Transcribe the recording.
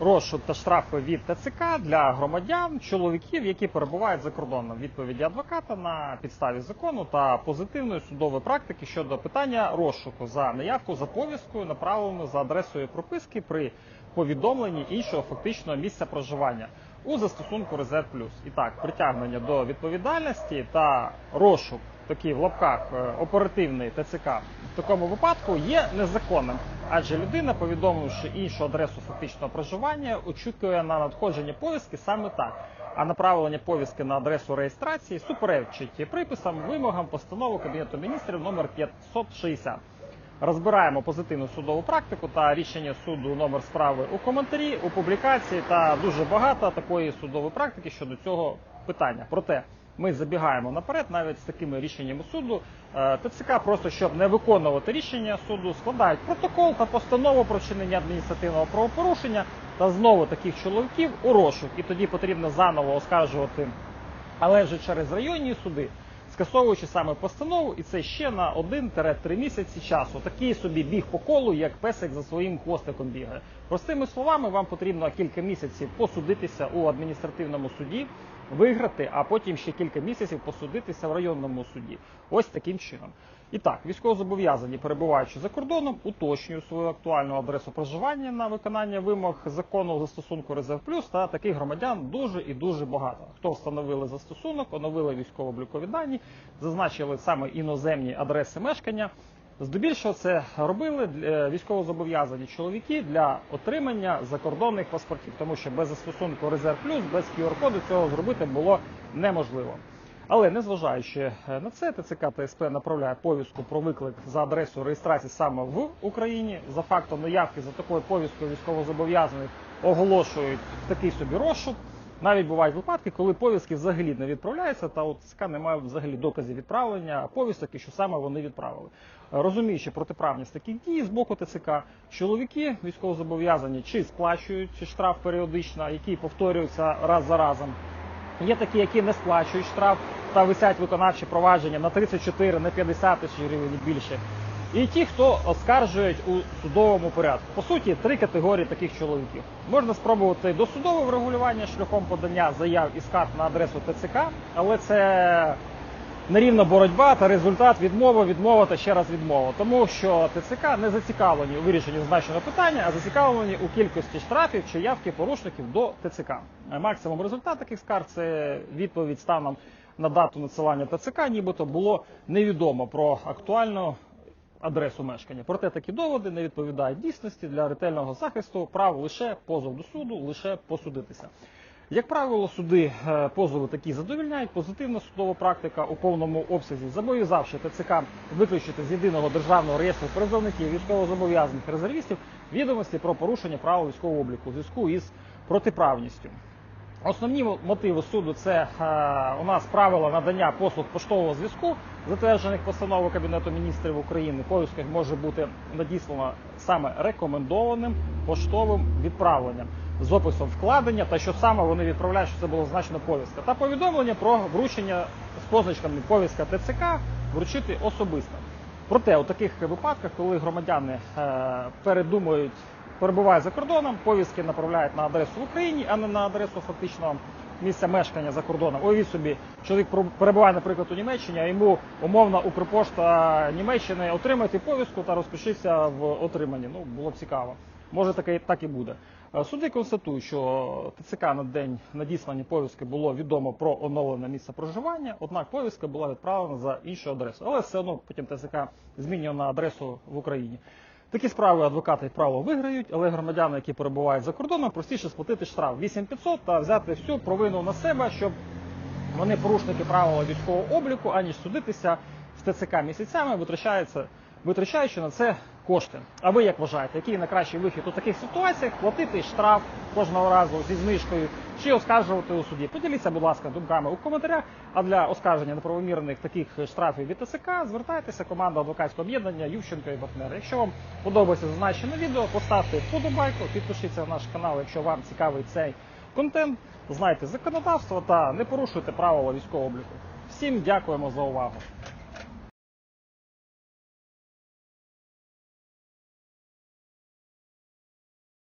розшук та штрафи від ТЦК для громадян, чоловіків, які перебувають за кордоном. Відповіді адвоката на підставі закону та позитивної судової практики щодо питання розшуку за неявку за повісткою, направленою за адресою прописки при повідомленні іншого фактичного місця проживання у застосунку Резерв Плюс. І так, притягнення до відповідальності та розшук, такий в лапках е, оперативний ТЦК в такому випадку є незаконним, адже людина, повідомивши іншу адресу фактичного проживання, очікує на надходження повістки саме так. А направлення повістки на адресу реєстрації суперечить приписам, вимогам постанови Кабінету міністрів номер 560. Розбираємо позитивну судову практику та рішення суду номер справи у коментарі, у публікації та дуже багато такої судової практики щодо цього питання. Проте ми забігаємо наперед, навіть з такими рішеннями суду. Е, ТЦК просто щоб не виконувати рішення суду, складають протокол та постанову про вчинення адміністративного правопорушення та знову таких чоловіків у розшук. І тоді потрібно заново оскаржувати, але вже через районні суди скасовуючи саме постанову, і це ще на 1-3 місяці часу. Такий собі біг по колу, як песик за своїм хвостиком бігає. Простими словами, вам потрібно кілька місяців посудитися у адміністративному суді, виграти, а потім ще кілька місяців посудитися в районному суді. Ось таким чином. І так, військовозобов'язані, перебуваючи за кордоном, уточнюють свою актуальну адресу проживання на виконання вимог закону застосунку Резерв Плюс та таких громадян дуже і дуже багато. Хто встановили застосунок, оновили військово-облікові дані, зазначили саме іноземні адреси мешкання. Здебільшого це робили е, військовозобов'язані чоловіки для отримання закордонних паспортів, тому що без застосунку Резерв Плюс, без QR-коду цього зробити було неможливо. Але незважаючи е, на це, ТЦК та направляє повістку про виклик за адресою реєстрації саме в Україні. За фактом наявки за такою повісткою військовозобов'язаних оголошують такий собі розшук. Навіть бувають випадки, коли повістки взагалі не відправляються, та у ТЦК немає взагалі доказів відправлення повісток і що саме вони відправили. Розуміючи протиправність таких дій з боку ТЦК, чоловіки військовозобов'язані чи сплачують штраф періодично, який повторюється раз за разом. Є такі, які не сплачують штраф та висять виконавчі провадження на 34, на 50 тисяч гривень більше. І ті, хто оскаржують у судовому порядку. По суті, три категорії таких чоловіків. Можна спробувати досудове врегулювання шляхом подання заяв і скарг на адресу ТЦК, але це нерівна боротьба та результат відмови, відмова та ще раз відмова. Тому що ТЦК не зацікавлені у вирішенні зазначеного питання, а зацікавлені у кількості штрафів чи явки порушників до ТЦК. Максимум результат таких скарг це відповідь станом на дату надсилання ТЦК, нібито було невідомо про актуальну адресу мешкання. Проте такі доводи не відповідають дійсності для ретельного захисту прав лише позов до суду, лише посудитися. Як правило, суди е, позови такі задовільняють. Позитивна судова практика у повному обсязі, зобов'язавши ТЦК виключити з єдиного державного реєстру призовників військовозобов'язаних резервістів відомості про порушення правил військового обліку у зв'язку із протиправністю. Основні мотиви суду це е, у нас правила надання послуг поштового зв'язку, затверджених постановою Кабінету міністрів України. Повістка може бути надіслана саме рекомендованим поштовим відправленням з описом вкладення та що саме вони відправляють, що це було значено повістка, та повідомлення про вручення з позначками повістка ТЦК вручити особисто. Проте у таких випадках, коли громадяни е, перебувають за кордоном, повістки направляють на адресу в Україні, а не на адресу фактичного місця мешкання за кордоном. Уявіть собі, чоловік перебуває, наприклад, у Німеччині, а йому умовно Укрпошта Німеччини отримати повістку та розпишитися в отриманні. Ну, було б цікаво. Може, таке так і буде. Е, Суди констатують, що ТЦК на день надіслані повістки було відомо про оновлене місце проживання, однак повістка була відправлена за іншу адресу. Але все одно потім ТЦК змінює на адресу в Україні. Такі справи адвокати, як правило, виграють, але громадяни, які перебувають за кордоном, простіше сплатити штраф 8500 та взяти всю провину на себе, щоб вони порушники правила військового обліку, аніж судитися з ТЦК місяцями, витрачаючи на це кошти. А ви як вважаєте, який найкращий вихід у таких ситуаціях? Платити штраф кожного разу зі знижкою чи оскаржувати у суді? Поділіться, будь ласка, думками у коментарях. А для оскарження неправомірних таких штрафів від ТСК звертайтеся команда адвокатського об'єднання Ющенко і партнери. Якщо вам подобається зазначене відео, поставте вподобайку, підпишіться на наш канал, якщо вам цікавий цей контент. Знайте законодавство та не порушуйте правила військового обліку. Всім дякуємо за увагу.